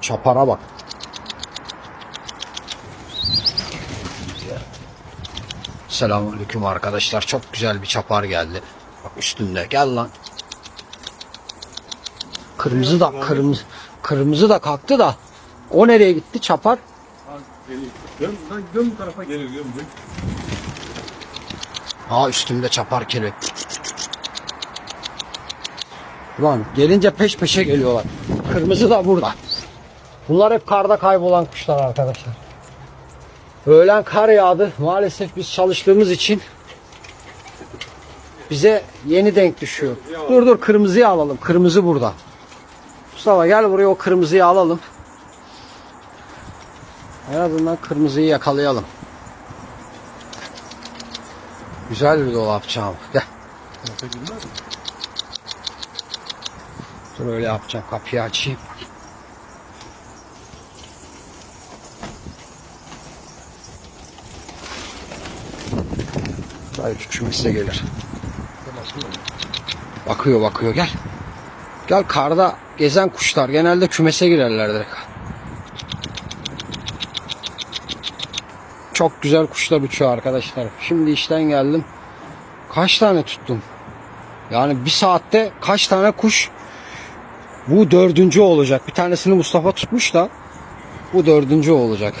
Çapara bak. Selamünaleyküm arkadaşlar. Çok güzel bir çapar geldi. Bak üstünde. Gel lan. Kırmızı da kırmızı kırmızı da kalktı da o nereye gitti çapar? Göm, tarafa geliyor göm göm. Ha üstümde çapar kelebek. Ulan gelince peş peşe geliyorlar. Kırmızı da burada. Bunlar hep karda kaybolan kuşlar arkadaşlar. Öğlen kar yağdı. Maalesef biz çalıştığımız için bize yeni denk düşüyor. Dur dur kırmızıyı alalım. Kırmızı burada. Mustafa gel buraya o kırmızıyı alalım. En azından kırmızıyı yakalayalım. Güzel bir dolapçağım. Gel. Dur öyle yapacağım. Kapıyı açayım. Belki kümese gelir. Bakıyor bakıyor gel. Gel karda gezen kuşlar genelde kümese girerler direkt. Çok güzel kuşlar uçuyor arkadaşlar. Şimdi işten geldim. Kaç tane tuttum? Yani bir saatte kaç tane kuş bu dördüncü olacak. Bir tanesini Mustafa tutmuş da bu dördüncü olacak.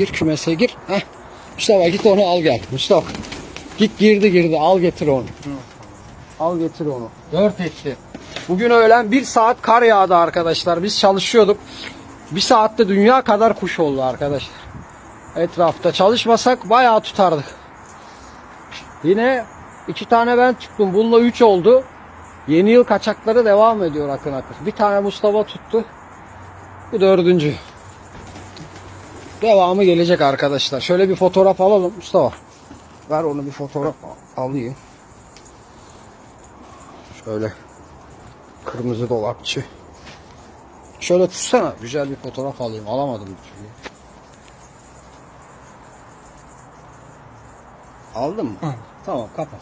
Gir kümese gir. Heh. Mustafa git onu al gel. Mustafa. Git girdi girdi al getir onu. Al getir onu. Dört etti. Bugün öğlen bir saat kar yağdı arkadaşlar. Biz çalışıyorduk. Bir saatte dünya kadar kuş oldu arkadaşlar. Etrafta çalışmasak bayağı tutardık. Yine iki tane ben tuttum. Bununla üç oldu. Yeni yıl kaçakları devam ediyor akın akın. Bir tane Mustafa tuttu. Bu dördüncü. Devamı gelecek arkadaşlar. Şöyle bir fotoğraf alalım Mustafa. Ver onu bir fotoğraf al- alayım. Şöyle kırmızı dolapçı. Şöyle tutsana. Güzel bir fotoğraf alayım. Alamadım türlü. Aldın mı? Tamam kapat.